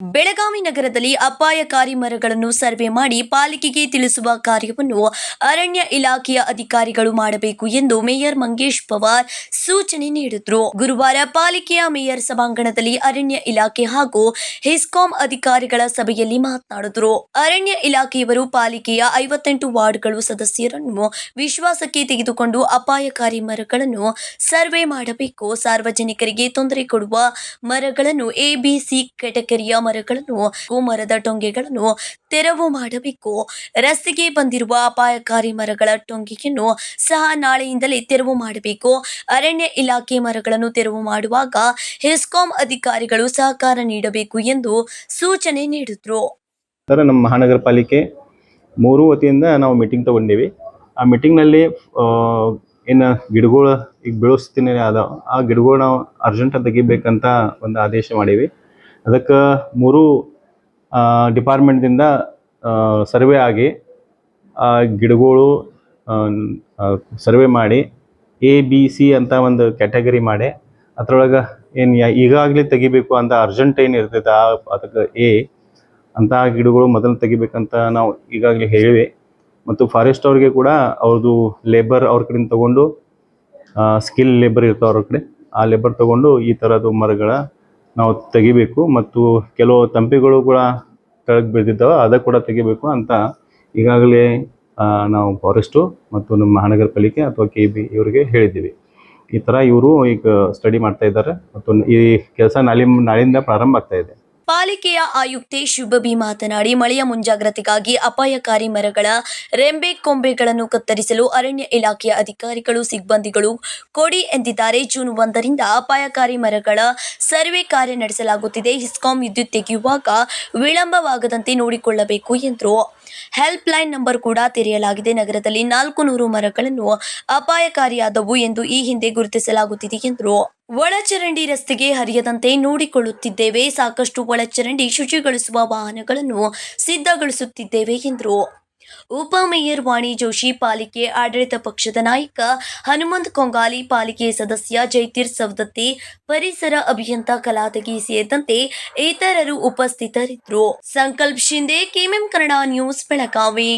ಬೆಳಗಾವಿ ನಗರದಲ್ಲಿ ಅಪಾಯಕಾರಿ ಮರಗಳನ್ನು ಸರ್ವೆ ಮಾಡಿ ಪಾಲಿಕೆಗೆ ತಿಳಿಸುವ ಕಾರ್ಯವನ್ನು ಅರಣ್ಯ ಇಲಾಖೆಯ ಅಧಿಕಾರಿಗಳು ಮಾಡಬೇಕು ಎಂದು ಮೇಯರ್ ಮಂಗೇಶ್ ಪವಾರ್ ಸೂಚನೆ ನೀಡಿದ್ರು. ಗುರುವಾರ ಪಾಲಿಕೆಯ ಮೇಯರ್ ಸಭಾಂಗಣದಲ್ಲಿ ಅರಣ್ಯ ಇಲಾಖೆ ಹಾಗೂ ಹೆಸ್ಕಾಂ ಅಧಿಕಾರಿಗಳ ಸಭೆಯಲ್ಲಿ ಮಾತನಾಡಿದರು. ಅರಣ್ಯ ಇಲಾಖೆಯವರು ಪಾಲಿಕೆಯ ಐವತ್ತೆಂಟು ವಾರ್ಡ್ಗಳು ಸದಸ್ಯರನ್ನು ವಿಶ್ವಾಸಕ್ಕೆ ತೆಗೆದುಕೊಂಡು ಅಪಾಯಕಾರಿ ಮರಗಳನ್ನು ಸರ್ವೆ ಮಾಡಬೇಕು. ಸಾರ್ವಜನಿಕರಿಗೆ ತೊಂದರೆ ಕೊಡುವ ಮರಗಳನ್ನು ಎಬಿಸಿ ಕೆಟಗರಿಯ ಮರಗಳನ್ನು ಮರದ ಟೊಂಗೆಗಳನ್ನು ತೆರವು ಮಾಡಬೇಕು. ರಸ್ತೆಗೆ ಬಂದಿರುವ ಅಪಾಯಕಾರಿ ಮರಗಳ ಟೊಂಗೆಯನ್ನು ಸಹ ನಾಳೆಯಿಂದಲೇ ತೆರವು ಮಾಡಬೇಕು. ಅರಣ್ಯ ಇಲಾಖೆ ಮರಗಳನ್ನು ತೆರವು ಮಾಡುವಾಗ ಹೆಸ್ಕಾಂ ಅಧಿಕಾರಿಗಳು ಸಹಕಾರ ನೀಡಬೇಕು ಎಂದು ಸೂಚನೆ ನೀಡಿದ್ರು. ಸರ್, ನಮ್ಮ ಮಹಾನಗರ ಪಾಲಿಕೆ ಮೂರು ವತಿಯಿಂದ ನಾವು ಮೀಟಿಂಗ್ ತಗೊಂಡೇವಿ. ಆ ಮೀಟಿಂಗ್ನಲ್ಲಿ ಏನು ಗಿಡಗಳು ಈಗ ಬೆಳೆಸ್ತೀನಿ ಅದ ಆ ಗಿಡಗಳು ನಾವು ಅರ್ಜೆಂಟ್ ತೆಗಿಬೇಕಂತ ಒಂದು ಆದೇಶ ಮಾಡೀವಿ. ಅದಕ್ಕೆ ಮೂರು ಡಿಪಾರ್ಟ್ಮೆಂಟ್ದಿಂದ ಸರ್ವೆ ಆಗಿ ಗಿಡಗಳು ಸರ್ವೆ ಮಾಡಿ, ಎ, ಬಿ, ಸಿ ಅಂತ ಒಂದು ಕ್ಯಾಟಗರಿ ಮಾಡಿ, ಅದರೊಳಗೆ ಏನು ಈಗಾಗಲೇ ತೆಗಿಬೇಕು ಅಂತ ಅರ್ಜೆಂಟ್ ಏನು ಇರ್ತೈತೆ, ಆ, ಅದಕ್ಕೆ ಎ, ಅಂತ ಗಿಡಗಳು ಮೊದಲು ತೆಗಿಬೇಕಂತ ನಾವು ಈಗಾಗಲೇ ಹೇಳಿವೆ. ಮತ್ತು ಫಾರೆಸ್ಟ್ ಅವ್ರಿಗೆ ಕೂಡ ಅವ್ರದ್ದು ಲೇಬರ್ ಅವ್ರ ಕಡೆಯಿಂದ ತಗೊಂಡು ಸ್ಕಿಲ್ ಲೇಬರ್ ಇರ್ತಾವೆ ಅವ್ರ ಕಡೆ, ಆ ಲೇಬರ್ ತಗೊಂಡು ಈ ಥರದ್ದು ಮರಗಳ ನಾವು ತೆಗಿಬೇಕು ಮತ್ತು ಕೆಲವು ತಂಪಿಗಳು ಕೂಡ ಕೆಳಗೆ ಬೆಳೆದಿದ್ದಾವೆ ಅದು ಕೂಡ ತೆಗಿಬೇಕು ಅಂತ ಈಗಾಗಲೇ ನಾವು ಫಾರೆಸ್ಟು ಮತ್ತು ನಮ್ಮ ಮಹಾನಗರ ಪಾಲಿಕೆ ಅಥವಾ ಕೆ ಬಿ ಇವರಿಗೆ ಹೇಳಿದ್ದೀವಿ. ಈ ಥರ ಇವರು ಈಗ ಸ್ಟಡಿ ಮಾಡ್ತಾ ಇದ್ದಾರೆ ಮತ್ತು ಈ ಕೆಲಸ ನಾಳೆ ನಾಳೆಯಿಂದ ಪ್ರಾರಂಭ ಆಗ್ತಾ ಇದೆ. ಪಾಲಿಕೆಯ ಆಯುಕ್ತೆ ಶುಭಬಿ ಮಾತನಾಡಿ, ಮಳೆಯ ಮುಂಜಾಗ್ರತೆಗಾಗಿ ಅಪಾಯಕಾರಿ ಮರಗಳ ರೆಂಬೆ ಕೊಂಬೆಗಳನ್ನು ಕತ್ತರಿಸಲು ಅರಣ್ಯ ಇಲಾಖೆಯ ಅಧಿಕಾರಿಗಳು, ಸಿಬ್ಬಂದಿಗಳು ಕೊಡಿ ಎಂದಿದ್ದಾರೆ. ಜೂನ್ ಒಂದರಿಂದ ಅಪಾಯಕಾರಿ ಮರಗಳ ಸರ್ವೆ ಕಾರ್ಯ ನಡೆಸಲಾಗುತ್ತಿದೆ. ಹಿಸ್ಕಾಂ ವಿದ್ಯುತ್ ತೆಗೆಯುವಾಗ ವಿಳಂಬವಾಗದಂತೆ ನೋಡಿಕೊಳ್ಳಬೇಕು ಎಂದರು ಹೆಲ್ಪ್ ಲೈನ್ ನಂಬರ್ ಕೂಡ ತೆರೆಯಲಾಗಿದೆ. ನಗರದಲ್ಲಿ ನಾಲ್ಕು ನೂರು ಮರಗಳನ್ನು ಅಪಾಯಕಾರಿಯಾದವು ಎಂದು ಈ ಹಿಂದೆ ಗುರುತಿಸಲಾಗುತ್ತಿದೆ ಎಂದರು. ಒಳಚರಂಡಿ ರಸ್ತೆಗೆ ಹರಿಯದಂತೆ ನೋಡಿಕೊಳ್ಳುತ್ತಿದ್ದೇವೆ. ಸಾಕಷ್ಟು ಒಳಚರಂಡಿ ಶುಚಿಗೊಳಿಸುವ ವಾಹನಗಳನ್ನು ಸಿದ್ಧಗೊಳಿಸುತ್ತಿದ್ದೇವೆ ಎಂದರು. ಉಪಮೇಯರ್ ವಾಣಿ ಜೋಶಿ, ಪಾಲಿಕೆ ಆಡಳಿತ ಪಕ್ಷದ ನಾಯಕ ಹನುಮಂತ್ ಕೊಂಗಾಲಿ, ಪಾಲಿಕೆ ಸದಸ್ಯ ಜೈತೀರ್ ಸವದತ್ತಿ, ಪರಿಸರ ಅಭಿಯಂತ ಕಲಾತಗಿ ಸೇರಿದಂತೆ ಇತರರು ಉಪಸ್ಥಿತರಿದ್ದರು. Sankalp Shinde KMM Kannada news, Belagavi.